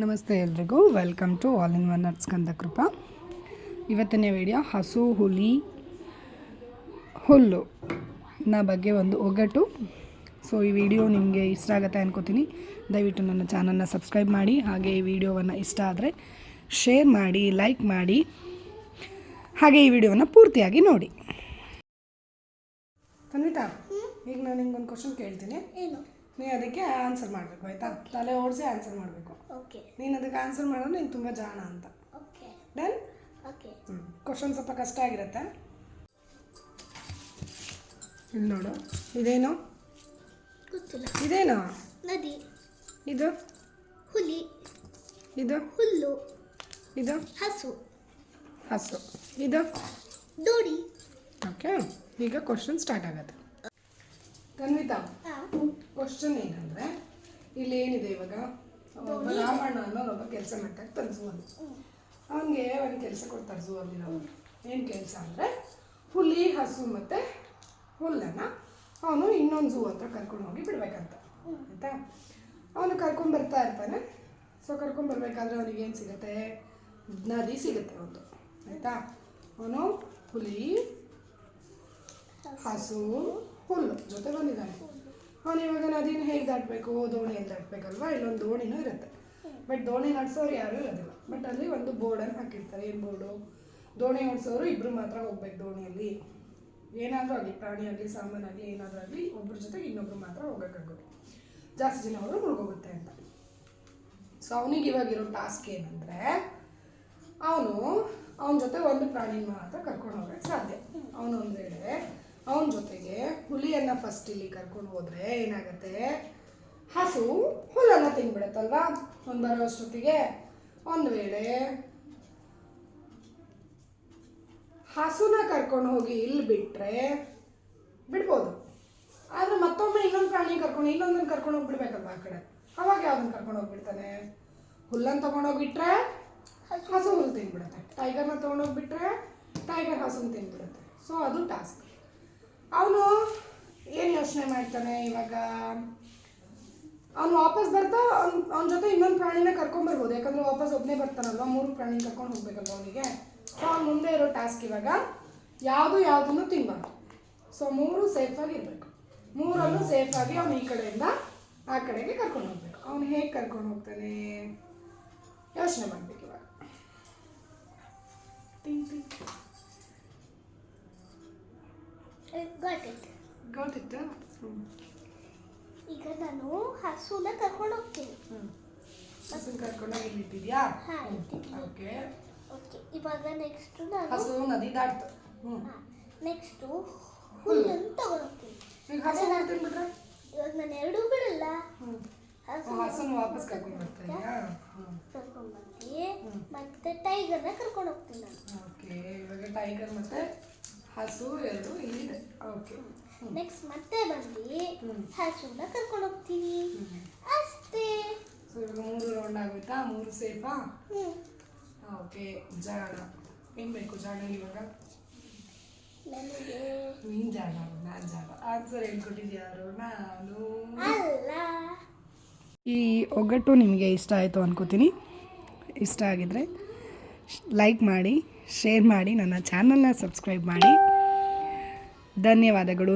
ನಮಸ್ತೆ ಎಲ್ರಿಗೂ. Welcome to all in one Kanda Krupa ಇವತ್ತಿನ ವಿಡಿಯೋ ಹಸು ಹುಲಿ ಹುಲ್ಲು ನ ಬಗ್ಗೆ ಒಂದು ಒಗ್ಗಟ್ಟು ಸೊ ಈ ವಿಡಿಯೋ ನಿಮಗೆ ಇಷ್ಟ ಆಗುತ್ತೆ ಅನ್ಕೋತೀನಿ. ದಯವಿಟ್ಟು ನನ್ನ ಚಾನಲ್ನ ಸಬ್ಸ್ಕ್ರೈಬ್ ಮಾಡಿ. ಹಾಗೆ ಈ ವಿಡಿಯೋವನ್ನು ಇಷ್ಟ ಆದರೆ ಶೇರ್ ಮಾಡಿ ಲೈಕ್ ಮಾಡಿ. ಹಾಗೆ ಈ ವಿಡಿಯೋವನ್ನು ಪೂರ್ತಿಯಾಗಿ ನೋಡಿ. ತನ್ವಿತಾ ಈಗ ನಾನು ನಿಂಗೊಂದು ಕ್ವಶನ್ ಕೇಳ್ತೀನಿ. ಏನು ನೀ ಅದಕ್ಕೆ ಆನ್ಸರ್ ಮಾಡಬೇಕು ಆಯಿತಾ? ತಲೆ ಓಡಿಸಿ ಆನ್ಸರ್ ಮಾಡಬೇಕು. ಓಕೆ ನೀನು ಅದಕ್ಕೆ ಆನ್ಸರ್ ಮಾಡಿದ್ರೆ ನೀನು ತುಂಬ ಜಾಣ ಅಂತ. ಓಕೆ ಡನ್ ಓಕೆ ಹ್ಞೂ ಕ್ವಶನ್ ಸ್ವಲ್ಪ ಕಷ್ಟ ಆಗಿರುತ್ತೆ. ಇಲ್ಲಿ ನೋಡು. ಇದೇನು? ಗೊತ್ತಿಲ್ಲ. ಇದೇನು? ನದಿ. ಇದು? ಹುಲಿ. ಇದು? ಹುಲ್ಲು. ಇದು? ಹಸು. ಹಸು. ಇದು? ದೋಡಿ ಓಕೆ ಈಗ ಕ್ವಶನ್ ಸ್ಟಾರ್ಟ್ ಆಗುತ್ತೆ. ಕನ್ವಿತಾ ಕ್ವಶನ್ ಏನಂದರೆ ಇಲ್ಲಿ ಏನಿದೆ ಇವಾಗ? ಒಬ್ಬ ರಾಮಣ್ಣ ಅನ್ನೋರೊಬ್ಬ ಕೆಲಸ ಮಾಡ್ತಾ ತರಿಸುವಲ್ಲಿ ಅವನಿಗೆ ಒಂದು ಕೆಲಸ ಕೊಡ್ತಾರೆ ಝೂ ನಾವು ಏನು ಕೆಲಸ ಅಂದರೆ ಹುಲಿ ಹಸು ಮತ್ತು ಹುಲ್ಲನ್ನು ಅವನು ಇನ್ನೊಂದು ಝೂ ಹತ್ರ ಕರ್ಕೊಂಡು ಹೋಗಿ ಬಿಡಬೇಕಂತ. ಆಯಿತಾ? ಅವನು ಕರ್ಕೊಂಡು ಬರ್ತಾ ಇರ್ತಾನೆ. ಸೊ ಕರ್ಕೊಂಡು ಬರ್ಬೇಕಾದ್ರೆ ಅವನಿಗೆ ಏನು ಸಿಗುತ್ತೆ? ನದಿ ಸಿಗುತ್ತೆ ಒಂದು. ಆಯಿತಾ? ಅವನು ಹುಲಿ ಹಸು. ಹುಲ್ಲು ಜೊತೆ ಬಂದಿದ್ದಾನೆ. ಅವನು ಇವಾಗ ನದಿನ ಹೇಗೆ ದಾಟಬೇಕು? ದೋಣಿಯಲ್ಲಿ ದಾಟಬೇಕಲ್ವಾ ಇಲ್ಲೊಂದು ದೋಣಿನೂ ಇರುತ್ತೆ. ಬಟ್ ದೋಣಿ ನಡೆಸೋರು ಯಾರೂ ಇರೋದಿಲ್ಲ. ಬಟ್ ಅಲ್ಲಿ ಒಂದು ಬೋರ್ಡನ್ನು ಹಾಕಿರ್ತಾರೆ. ಏನು ಬೋರ್ಡು ದೋಣಿ ಓಡಿಸೋರು ಇಬ್ಬರು ಮಾತ್ರ ಹೋಗ್ಬೇಕು ದೋಣಿಯಲ್ಲಿ. ಏನಾದರೂ ಆಗಲಿ, ಪ್ರಾಣಿ ಆಗಲಿ, ಸಾಮಾನು ಆಗಲಿ, ಏನಾದರೂ ಆಗಲಿ ಒಬ್ಬರ ಜೊತೆ ಇನ್ನೊಬ್ರು ಮಾತ್ರ ಹೋಗೋಕ್ಕಾಗೋದು. ಜಾಸ್ತಿ ಜನ ಅವರು ಮುಳುಗೋಗುತ್ತೆ ಅಂತ. ಸೊ ಅವನಿಗೆ ಇವಾಗ ಇರೋ ಟಾಸ್ಕ್ ಏನಂದರೆ, ಅವನು, ಅವನ ಜೊತೆ ಒಂದು ಪ್ರಾಣಿನ ಮಾತ್ರ ಕರ್ಕೊಂಡು ಹೋಗಕ್ಕೆ ಸಾಧ್ಯ. ಅವನು ಒಂದು ವೇಳೆ ಅವನ ಜೊತೆಗೆ ಹುಲಿಯನ್ನು ಫಸ್ಟ್ ಇಲ್ಲಿ ಕರ್ಕೊಂಡು ಹೋದರೆ ಏನಾಗುತ್ತೆ? ಹಸು ಹುಲ್ಲನ್ನು ತಿಂದ್ಬಿಡುತ್ತಲ್ವಾ ಒಂದು ಬರೋ ಅಷ್ಟೊತ್ತಿಗೆ ಒಂದು ವೇಳೆ ಹಸುನ ಕರ್ಕೊಂಡು ಹೋಗಿ ಇಲ್ಲಿ ಬಿಟ್ಟರೆ ಬಿಡ್ಬೋದು. ಆದರೆ ಮತ್ತೊಮ್ಮೆ ಇನ್ನೊಂದು ಪ್ರಾಣಿ ಕರ್ಕೊಂಡು ಇನ್ನೊಂದನ್ನು ಕರ್ಕೊಂಡು ಹೋಗ್ಬಿಡ್ಬೇಕಲ್ವ ಆ ಕಡೆ? ಅವಾಗ ಯಾವ್ದನ್ನ ಕರ್ಕೊಂಡು ಹೋಗ್ಬಿಡ್ತಾನೆ? ಹುಲ್ಲನ್ನು ತೊಗೊಂಡೋಗ್ಬಿಟ್ರೆ ಹಸು ಹುಲ್ಲು ತಿಂದ್ಬಿಡುತ್ತೆ ಟೈಗರ್ನ ತೊಗೊಂಡೋಗ್ಬಿಟ್ರೆ ಟೈಗರ್ ಹಸುನ ತಿಂದ್ಬಿಡುತ್ತೆ ಸೊ ಅದು ಟಾಸ್ಕ್ ಅವನು ಏನು ಯೋಚನೆ ಮಾಡ್ತಾನೆ ಇವಾಗ? ಅವ್ನು ವಾಪಸ್ ಬರ್ತಾ ಅವ್ನ ಅವ್ನ ಜೊತೆ ಇನ್ನೊಂದು ಪ್ರಾಣಿನ ಕರ್ಕೊಂಬರ್ಬೋದು ಯಾಕಂದ್ರೆ ವಾಪಸ್ ಒಬ್ಬನೇ ಬರ್ತಾನಲ್ವ? ಮೂರು ಪ್ರಾಣಿನ ಕರ್ಕೊಂಡು ಹೋಗ್ಬೇಕಲ್ವ ಅವನಿಗೆ? ಸೊ ಅವ್ನ ಮುಂದೆ ಇರೋ ಟಾಸ್ಕ್ ಇವಾಗ ಯಾವುದು ಯಾವುದನ್ನು ತಿನ್ಬಾರ್ದು. ಸೊ ಮೂರು ಸೇಫಾಗಿ ಇರಬೇಕು. ಮೂರನ್ನು ಸೇಫಾಗಿ ಅವ್ನು ಈ ಕಡೆಯಿಂದ ಆ ಕಡೆಗೆ ಕರ್ಕೊಂಡು ಹೋಗ್ಬೇಕು. ಅವ್ನು ಹೇಗೆ ಕರ್ಕೊಂಡು ಹೋಗ್ತಾನೆ? ಯೋಚನೆ ಮಾಡ್ಬೇಕು ಇವಾಗ. ತಿಂಕ್ ಗಾಟ್ ಇಟ್ ಹ್ಞೂ ಈಗ ನಾನು ಹಸುನ ಕರ್ಕೊಂಡು ಹೋಗ್ತೀನಿ ಹಸುನ ಕರ್ಕೊಂಡೋಗಿ ಇಲ್ಲಿಟ್ಟಿದ್ಯಾ ಹಾ, ಇಟ್ಟಿದ್ದೀನಿ. ಓಕೆ. ಓಕೆ ಇವಾಗ ನೆಕ್ಸ್ಟ್ ನಾನು ಹಸು ನದಿ ದಾಟ್ತು. ನೆಕ್ಸ್ಟು ಹುಲ್ಲನ್ನು ತಗೊಂಡೋಗ್ತೀನಿ. ಈಗ ಹಸು ಮಾಡ್ತೀನಿ ಬಿಟ್ರೆ ಇವಾಗ ನಾನು ಎರಡೂ ಬಿಡಲ್ಲ. ಹಸು ಹಸುನ ವಾಪಸ್ ಕರ್ಕೊಂಡು ಬರ್ತೀನಿ ಕರ್ಕೊಂಡು ಬರ್ತೀನಿ ಮತ್ತೆ ಟೈಗರ್ನ ಕರ್ಕೊಂಡು ಹೋಗ್ತೀನಿ ನಾನು. ಓಕೆ ಇವಾಗ ಟೈಗರ್ ಮತ್ತೆ ಹಸು ಎರಡು ಇಲ್ಲಿದೆ. ಓಕೆ ನೆಕ್ಸ್ಟ್ ಮತ್ತೆ ಬಂದು. ಹಸುನ ಕರ್ಕೊಂಡು ಹೋಗ್ತೀವಿ. ಅಷ್ಟೇ. ಸೊ ಇವಾಗ ಮೂರು ರೌಂಡ್ ಆಗುತ್ತಾ? ಮೂರು ಸೇಫಾ? ಓಕೆ ಜಾಣ. ಏನ್ ಬೇಕು ಜಾಣ ಇವಾಗ? ನೀನ್ ಜಾಣ ನಾನು ಜಾಣ. ಆನ್ಸರ್ ಹೇಳ್ಕೊಟ್ಟಿದ್ಯಾರು ನಾನು ಈ ಒಗ್ಗಟ್ಟು ನಿಮಗೆ ಇಷ್ಟ ಆಯಿತು ಅನ್ಕೋತೀನಿ. ಇಷ್ಟ ಆಗಿದರೆ. ಲೈಕ್ ಮಾಡಿ ಶೇರ್ ಮಾಡಿ ನನ್ನ ಚಾನಲ್ನ ಸಬ್ಸ್ಕ್ರೈಬ್ ಮಾಡಿ. ಧನ್ಯವಾದಗಳು.